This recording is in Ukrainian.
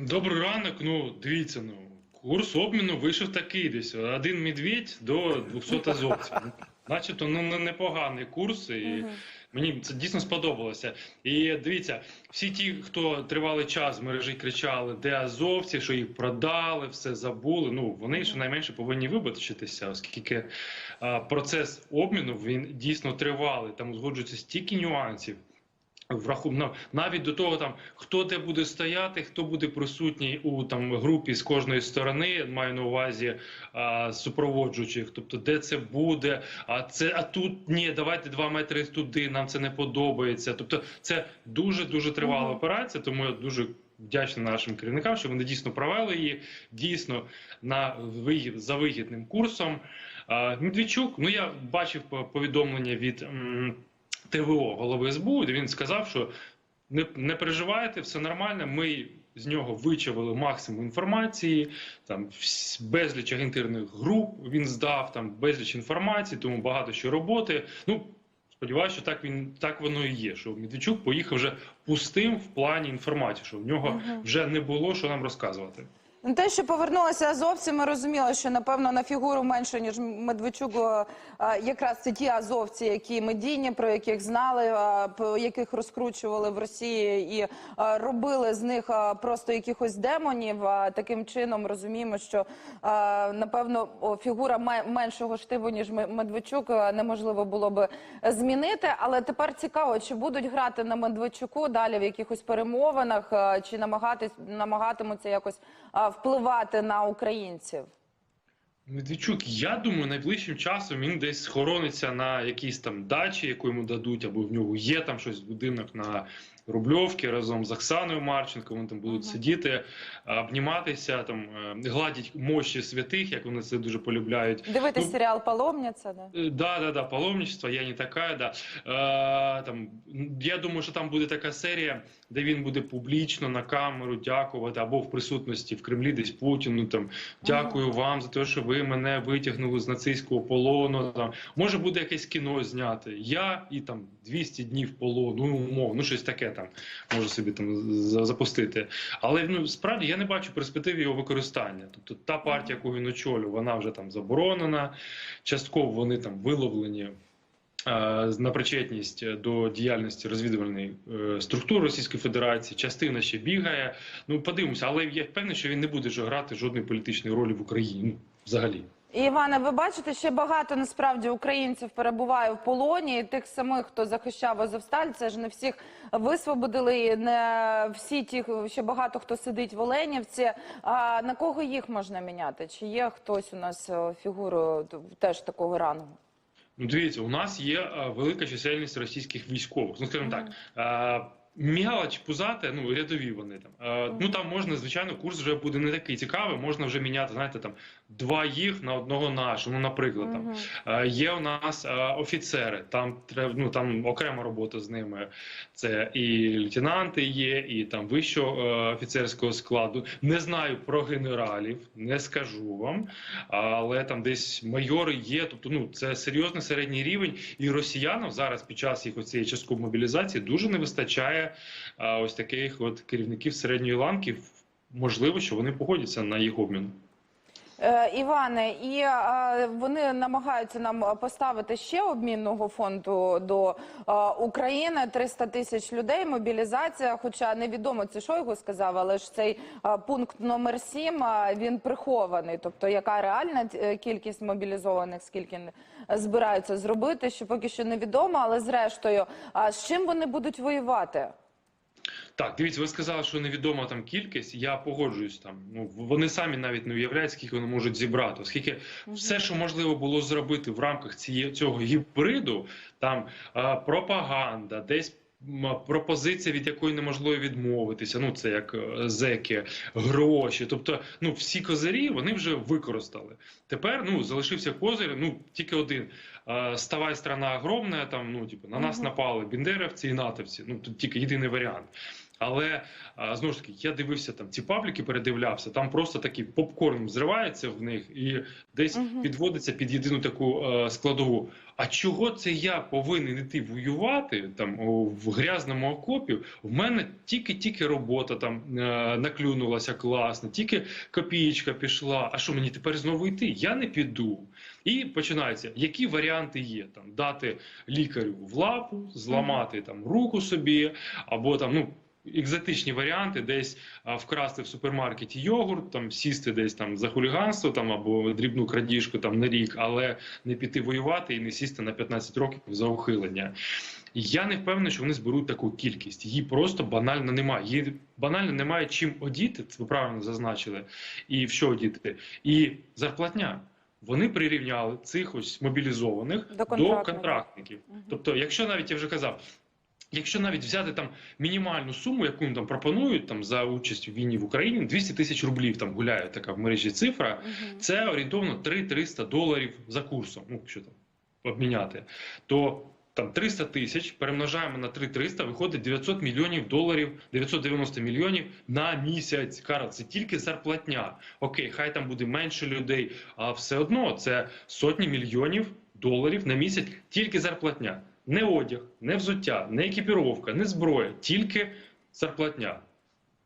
Добрий ранок. Ну, дивіться, ну курс обміну вийшов такий десь. Один медведь до 200 азовців. Начебто, ну непоганий курс, і мені це дійсно сподобалося. І дивіться, всі ті, хто тривалий час в мережі кричали, де азовці, що їх продали, все забули. Ну вони щонайменше повинні вибачитися, оскільки а, процес обміну він дійсно тривалий. Там узгоджується стільки нюансів. Враху... ну, навіть до того, там хто де буде стояти, хто буде присутній у там групі з кожної сторони, маю на увазі а, супроводжуючих, тобто де це буде, а це а тут ні, давайте два метри туди. Нам це не подобається. Тобто, це дуже дуже тривала Мгм. операція. Тому я дуже вдячний нашим керівникам, що вони дійсно провели її дійсно на вигід за вигідним курсом. Медведчук, ну я бачив по- повідомлення від. ТВО голови СБУ, де він сказав, що не, не переживайте, все нормально. Ми з нього вичавили максимум інформації, там безліч агентирних груп він здав, там безліч інформації, тому багато ще роботи. Ну сподіваюся, що так він так воно і є. Що Медведчук поїхав вже пустим в плані інформації, що в нього Мгм. вже не було що нам розказувати. Ну, Те, що повернулося азовці, ми розуміли, що напевно на фігуру менше ніж Медведчук, е, якраз це ті азовці, які медійні, про яких знали, по яких розкручували в Росії і робили з них просто якихось демонів. Таким чином розуміємо, що напевно фігура ме- меншого штибу ніж Ме- Медведчук неможливо було би змінити. Але тепер цікаво, чи будуть грати на Медведчуку далі в якихось перемовинах, чи намагатись намагатимуться якось е, впливати на українців. Медведчук, я думаю, найближчим часом він десь схорониться на якійсь там дачі, яку йому дадуть, або в нього є там щось будинок на Рубльовці разом з Оксаною Марченко. Вони там будуть сидіти, обніматися, там е, гладять мощі святих, як вони це дуже полюбляють. Дивитись Ну, серіал Паломниця, да? Э, Да, да, да, паломничество, я не такая, да. Е, там, я думаю, що там буде така серія, де він буде публічно на камеру дякувати або в присутності в Кремлі, десь Путіну. Там дякую вам за те, що ви мене витягнули з нацистського полону. Там може буде якесь кіно зняти. Я і там 200 днів полону, ну умов, ну щось таке там може собі там запустити. Але ну справді я не бачу перспектив його використання. Тобто та партія, яку він очолює, вона вже там заборонена. Частково вони там виловлені е, на причетність до діяльності розвідувальної е, структури Російської Федерації. Частина ще бігає. Ну подивимося, але я впевнений, що він не буде грати жодної політичної ролі в Україні. Ну, взагалі. І, Іване, ви бачите, ще багато насправді українців перебуває в полоні. І тих самих, хто захищав Азовсталь, це ж не всіх висвободили, і не всі ті, ще багато хто сидить в Оленівці. А на кого їх можна міняти? Чи є хтось у нас е, фігурою теж такого рангу? Ну, дивіться, у нас є е, велика чисельність російських військових. Ну, скажімо так, е, мігалач пузати, ну рядові вони там. Е, ну там можна, звичайно, курс вже буде не такий цікавий. Можна вже міняти, знаєте, там два їх на одного нашого. Ну, наприклад, там Е, Є у нас е, офіцери, там треба ну там окрема робота з ними. Це і лейтенанти є, і там вищого е, офіцерського складу. Не знаю про генералів, не скажу вам, але там десь майори є. Тобто, ну це серйозний середній рівень. І росіянам зараз під час їх оцієї часткової мобілізації дуже не вистачає е, ось таких от керівників середньої ланки. Можливо, що вони погодяться на їх обмін. Е, Іване, і е, вони намагаються нам поставити ще обмінного фонду до е, України 300 тисяч людей. Мобілізація. Хоча невідомо це Шойгу сказав, але ж цей пункт номер 7 е, він прихований. Тобто, яка реальна кількість мобілізованих, скільки збираються зробити, що поки що невідомо. Але зрештою, а з чим вони будуть воювати? Так, дивіться, ви сказали, що невідома там кількість. Я погоджуюсь там. Ну вони самі навіть не уявляють, скільки вони можуть зібрати, оскільки все, що можливо було зробити в рамках цієї цього гібриду, там е, пропаганда, десь. Пропозиція, від якої неможливо відмовитися, ну це як е, зеки, гроші. Тобто, ну всі козирі вони вже використали. Тепер ну залишився козир, ну тільки один. Ставай страна огромна, там ну типу на нас напали біндерівці і натовці. Ну тут тільки єдиний варіант. Але знову ж таки, я дивився там ці пабліки, передивлявся. Там просто такий попкорн зривається в них і десь Мгм. підводиться під єдину таку е, складову. А чого це я повинен іти воювати там в грязному окопі? В мене тільки-тільки робота там е, наклюнулася класно, тільки копієчка пішла. А що мені тепер знову йти? Я не піду. І починається, які варіанти є там дати лікарю в лапу, зламати там руку собі, або там ну. Екзотичні варіанти, десь вкрасти в супермаркеті йогурт, там сісти десь там за хуліганство, там або дрібну крадіжку там на рік, але не піти воювати і не сісти на 15 років за ухилення. Я не впевнений, що вони зберуть таку кількість. Її просто банально немає. Її банально немає чим одіти. Це ви правильно зазначили, і в що одіти. І зарплатня. Вони прирівняли цих ось мобілізованих До до контрактників. Мгм. Тобто, якщо навіть я вже казав. Якщо навіть взяти там мінімальну суму, яку їм там пропонують там за участь в війні в Україні, 200 тисяч рублів там гуляє така в мережі цифра, Мгм. це орієнтовно 3-300 доларів за курсом. Ну, якщо там обміняти, то там 300 тисяч перемножаємо на 3-300, виходить 900 мільйонів доларів, 990 мільйонів на місяць. Карл, це тільки зарплатня. Окей, хай там буде менше людей, а все одно це сотні мільйонів доларів на місяць, тільки зарплатня. Не одяг, не взуття, не екіпіровка, не зброя, тільки зарплатня.